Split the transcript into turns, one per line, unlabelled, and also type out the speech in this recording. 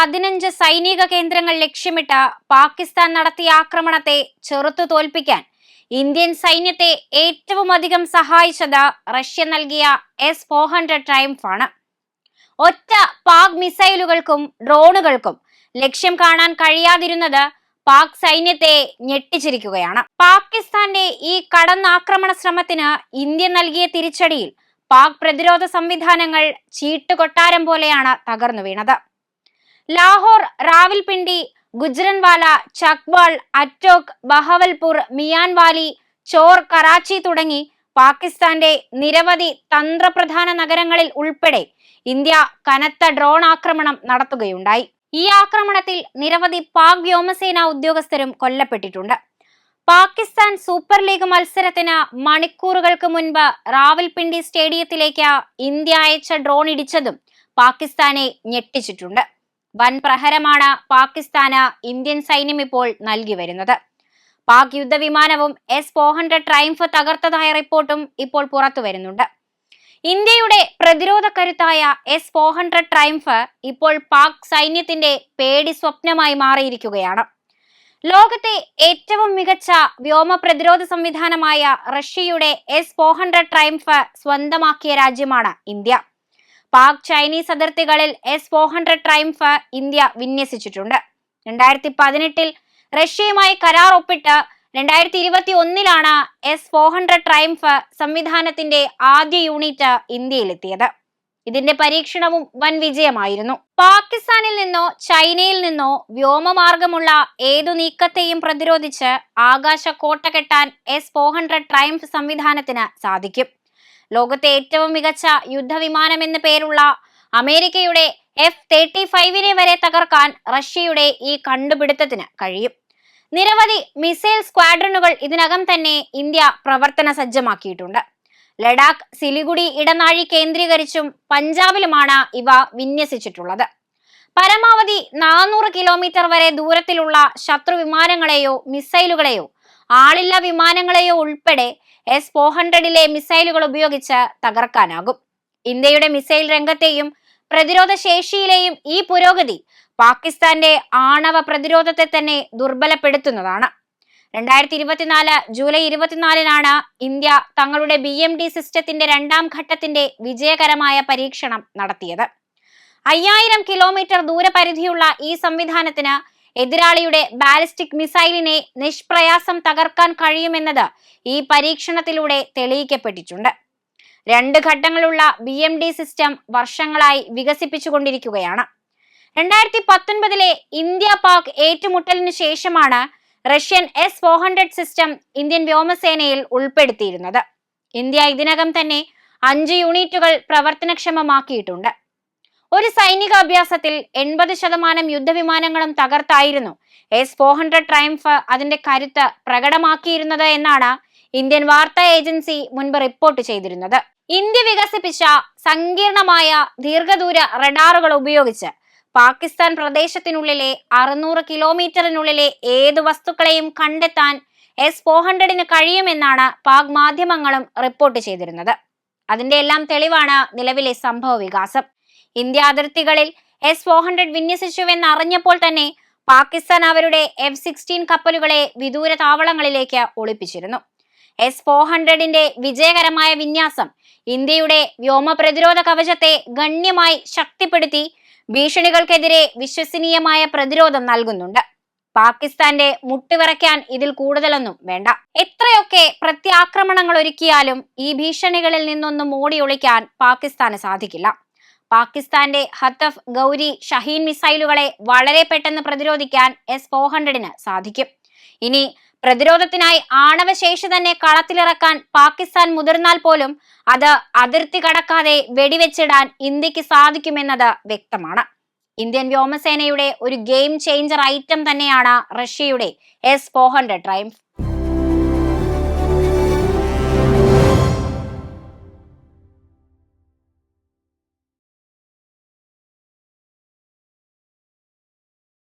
പതിനഞ്ച് സൈനിക കേന്ദ്രങ്ങൾ ലക്ഷ്യമിട്ട് പാകിസ്ഥാൻ നടത്തിയ ആക്രമണത്തെ ചെറുത്തു തോൽപ്പിക്കാൻ ഇന്ത്യൻ സൈന്യത്തെ ഏറ്റവും അധികം സഹായിച്ചത് റഷ്യ നൽകിയ എസ് ഫോർ ഹൺഡ്രഡ് ട്രയംഫ് ആണ് ഒറ്റ പാക് മിസൈലുകൾക്കും ഡ്രോണുകൾക്കും ലക്ഷ്യം കാണാൻ കഴിയാതിരുന്നത് പാക് സൈന്യത്തെ ഞെട്ടിച്ചിരിക്കുകയാണ്. പാകിസ്ഥാന്റെ ഈ കടന്നാക്രമണ ശ്രമത്തിന് ഇന്ത്യ നൽകിയ തിരിച്ചടിയിൽ പാക് പ്രതിരോധ സംവിധാനങ്ങൾ ചീട്ടുകൊട്ടാരം പോലെയാണ് തകർന്നു വീണത്. ലാഹോർ റാവൽപിണ്ടി ഗുജ്രൻവാല ചക്വാൾ അറ്റോക് ബഹവൽപൂർ മിയാൻവാലി ചോർ കറാച്ചി തുടങ്ങി പാകിസ്ഥാന്റെ നിരവധി തന്ത്രപ്രധാന നഗരങ്ങളിൽ ഉൾപ്പെടെ ഇന്ത്യ കനത്ത ഡ്രോൺ ആക്രമണം നടത്തുകയുണ്ടായി. ഈ ആക്രമണത്തിൽ നിരവധി പാക് വ്യോമസേന ഉദ്യോഗസ്ഥരും കൊല്ലപ്പെട്ടിട്ടുണ്ട്. പാകിസ്ഥാൻ സൂപ്പർ ലീഗ് മത്സരത്തിന് മണിക്കൂറുകൾക്ക് മുൻപ് റാവൽപിണ്ടി സ്റ്റേഡിയത്തിലേക്ക് ഇന്ത്യ അയച്ച ഡ്രോൺ ഇടിച്ചതും പാകിസ്ഥാനെ ഞെട്ടിച്ചിട്ടുണ്ട്. വൻ പ്രഹരമാണ് പാകിസ്ഥാന് ഇന്ത്യൻ സൈന്യം ഇപ്പോൾ നൽകി വരുന്നത്. പാക് യുദ്ധവിമാനവും എസ് ഫോർ ഹൺഡ്രഡ് ട്രൈംഫ് തകർത്തതായ റിപ്പോർട്ടും ഇപ്പോൾ പുറത്തു വരുന്നുണ്ട്. ഇന്ത്യയുടെ പ്രതിരോധ കരുത്തായ എസ് ഫോർ ഹൺഡ്രഡ് ട്രൈംഫ് ഇപ്പോൾ പാക് സൈന്യത്തിന്റെ പേടി സ്വപ്നമായി മാറിയിരിക്കുകയാണ്. ലോകത്തെ ഏറ്റവും മികച്ച വ്യോമ പ്രതിരോധ സംവിധാനമായ റഷ്യയുടെ എസ് ഫോർ ഹൺഡ്രഡ് ട്രൈംഫ് സ്വന്തമാക്കിയ രാജ്യമാണ് ഇന്ത്യ. പാക് ചൈനീസ് അതിർത്തികളിൽ S four hundred Triumf India വിന്യസിച്ചിട്ടുണ്ട്. രണ്ടായിരത്തി പതിനെട്ടിൽ റഷ്യയുമായി കരാർ ഒപ്പിട്ട് രണ്ടായിരത്തി ഇരുപത്തി ഒന്നിലാണ് എസ് ഫോർ ഹൺഡ്രഡ് ട്രൈംഫ് സംവിധാനത്തിന്റെ ആദ്യ യൂണിറ്റ് ഇന്ത്യയിലെത്തിയത്. ഇതിന്റെ പരീക്ഷണവും വൻ വിജയമായിരുന്നു. പാകിസ്ഥാനിൽ നിന്നോ ചൈനയിൽ നിന്നോ വ്യോമമാർഗമുള്ള ഏതു നീക്കത്തെയും പ്രതിരോധിച്ച് ആകാശ കോട്ട കെട്ടാൻ എസ് ഫോർ ഹൺഡ്രഡ് ട്രൈംഫ് സംവിധാനത്തിന് സാധിക്കും. ലോകത്തെ ഏറ്റവും മികച്ച യുദ്ധവിമാനം എന്ന് പേരുള്ള അമേരിക്കയുടെ എഫ് തേർട്ടി ഫൈവിനെ വരെ തകർക്കാൻ റഷ്യയുടെ ഈ കണ്ടുപിടുത്തത്തിന് കഴിയും. നിരവധി മിസൈൽ സ്ക്വാഡ്രണുകൾ ഇതിനകം തന്നെ ഇന്ത്യ പ്രവർത്തന സജ്ജമാക്കിയിട്ടുണ്ട്. ലഡാക്ക് സിലിഗുഡി ഇടനാഴി കേന്ദ്രീകരിച്ചും പഞ്ചാബിലുമാണ് ഇവ വിന്യസിച്ചിട്ടുള്ളത്. പരമാവധി നാനൂറ് കിലോമീറ്റർ വരെ ദൂരത്തിലുള്ള ശത്രു വിമാനങ്ങളെയോ മിസൈലുകളെയോ ആളില്ല വിമാനങ്ങളെയോ ഉൾപ്പെടെ എസ് ഫോർ ഹൺഡ്രഡിലെ മിസൈലുകൾ ഉപയോഗിച്ച് തകർക്കാനാകും. ഇന്ത്യയുടെ മിസൈൽ രംഗത്തെയും പ്രതിരോധ ശേഷിയിലെയും ഈ പുരോഗതി പാകിസ്ഥാന്റെ ആണവ പ്രതിരോധത്തെ തന്നെ ദുർബലപ്പെടുത്തുന്നതാണ്. രണ്ടായിരത്തി ഇരുപത്തിനാല് ജൂലൈ ഇരുപത്തിനാലിനാണ് ഇന്ത്യ തങ്ങളുടെ ബി എം ഡി സിസ്റ്റത്തിന്റെ രണ്ടാം ഘട്ടത്തിന്റെ വിജയകരമായ പരീക്ഷണം നടത്തിയത്. അയ്യായിരം കിലോമീറ്റർ ദൂരപരിധിയുള്ള ഈ സംവിധാനത്തിന് എതിരാളിയുടെ ബാലിസ്റ്റിക് മിസൈലിനെ നിഷ്പ്രയാസം തകർക്കാൻ കഴിയുമെന്നത് ഈ പരീക്ഷണത്തിലൂടെ തെളിയിക്കപ്പെട്ടിട്ടുണ്ട്. രണ്ട് ഘട്ടങ്ങളുള്ള ബി എം ഡി സിസ്റ്റം വർഷങ്ങളായി വികസിപ്പിച്ചുകൊണ്ടിരിക്കുകയാണ്. രണ്ടായിരത്തി പത്തൊൻപതിലെ ഇന്ത്യ പാക് ഏറ്റുമുട്ടലിന് ശേഷമാണ് Russian S four hundred system Indian വ്യോമസേനയിൽ ഉൾപ്പെടുത്തിയിരുന്നത്. ഇന്ത്യ ഇതിനകം തന്നെ അഞ്ച് യൂണിറ്റുകൾ പ്രവർത്തനക്ഷമമാക്കിയിട്ടുണ്ട്. ഒരു സൈനിക അഭ്യാസത്തിൽ എൺപത് ശതമാനം യുദ്ധവിമാനങ്ങളും തകർത്തായിരുന്നു. എസ് ഫോർ ഹൺഡ്രഡ് ട്രയംഫ് അതിന്റെ കരുത്ത് പ്രകടമാക്കിയിരുന്നത് എന്നാണ് ഇന്ത്യൻ വാർത്താ ഏജൻസി മുൻപ് റിപ്പോർട്ട് ചെയ്തിരുന്നത്. ഇന്ത്യ വികസിപ്പിച്ച സങ്കീർണമായ ദീർഘദൂര റഡാറുകൾ ഉപയോഗിച്ച് പാകിസ്ഥാൻ പ്രദേശത്തിനുള്ളിലെ അറുന്നൂറ് കിലോമീറ്ററിനുള്ളിലെ ഏത് വസ്തുക്കളെയും കണ്ടെത്താൻ എസ് ഫോർ ഹൺഡ്രഡിന് കഴിയുമെന്നാണ് പാക് മാധ്യമങ്ങളും റിപ്പോർട്ട് ചെയ്തിരുന്നത്. അതിന്റെ എല്ലാം തെളിവാണ് നിലവിലെ സംഭവ വികാസം ഇന്ത്യ അതിർത്തികളിൽ എസ് ഫോർ ഹൺഡ്രഡ് വിന്യസിച്ചുവെന്ന് അറിഞ്ഞപ്പോൾ തന്നെ പാകിസ്ഥാൻ അവരുടെ എഫ് സിക്സ്റ്റീൻ കപ്പലുകളെ വിദൂര താവളങ്ങളിലേക്ക് ഒളിപ്പിച്ചിരുന്നു. എസ് ഫോർ ഹൺഡ്രഡിന്റെ വിജയകരമായ വിന്യാസം ഇന്ത്യയുടെ വ്യോമ പ്രതിരോധ കവചത്തെ ഗണ്യമായി ശക്തിപ്പെടുത്തി ഭീഷണികൾക്കെതിരെ വിശ്വസനീയമായ പ്രതിരോധം നൽകുന്നുണ്ട്. പാകിസ്ഥാന്റെ മുട്ടിവിറയ്ക്കാൻ ഇതിൽ കൂടുതലൊന്നും വേണ്ട. എത്രയൊക്കെ പ്രത്യാക്രമണങ്ങൾ ഒരുക്കിയാലും ഈ ഭീഷണികളിൽ നിന്നൊന്നും ഓടിയൊളിക്കാൻ പാകിസ്ഥാന് സാധിക്കില്ല. പാകിസ്ഥാന്റെ ഹത്തഫ് ഗൗരി ഷഹീൻ മിസൈലുകളെ വളരെ പെട്ടെന്ന് പ്രതിരോധിക്കാൻ എസ് ഫോർ ഹൺഡ്രഡിന് സാധിക്കും. ഇനി പ്രതിരോധത്തിനായി ആണവശേഷി തന്നെ കളത്തിലിറക്കാൻ പാകിസ്ഥാൻ മുതിർന്നാൽ പോലും അത് അതിർത്തി കടക്കാതെ വെടിവെച്ചിടാൻ ഇന്ത്യയ്ക്ക് സാധിക്കുമെന്നത് വ്യക്തമാണ്. ഇന്ത്യൻ വ്യോമസേനയുടെ ഒരു ഗെയിം ചേഞ്ചർ ഐറ്റം തന്നെയാണ് റഷ്യയുടെ എസ് ഫോർ ഹൺഡ്രഡ് ട്രൈംഫ്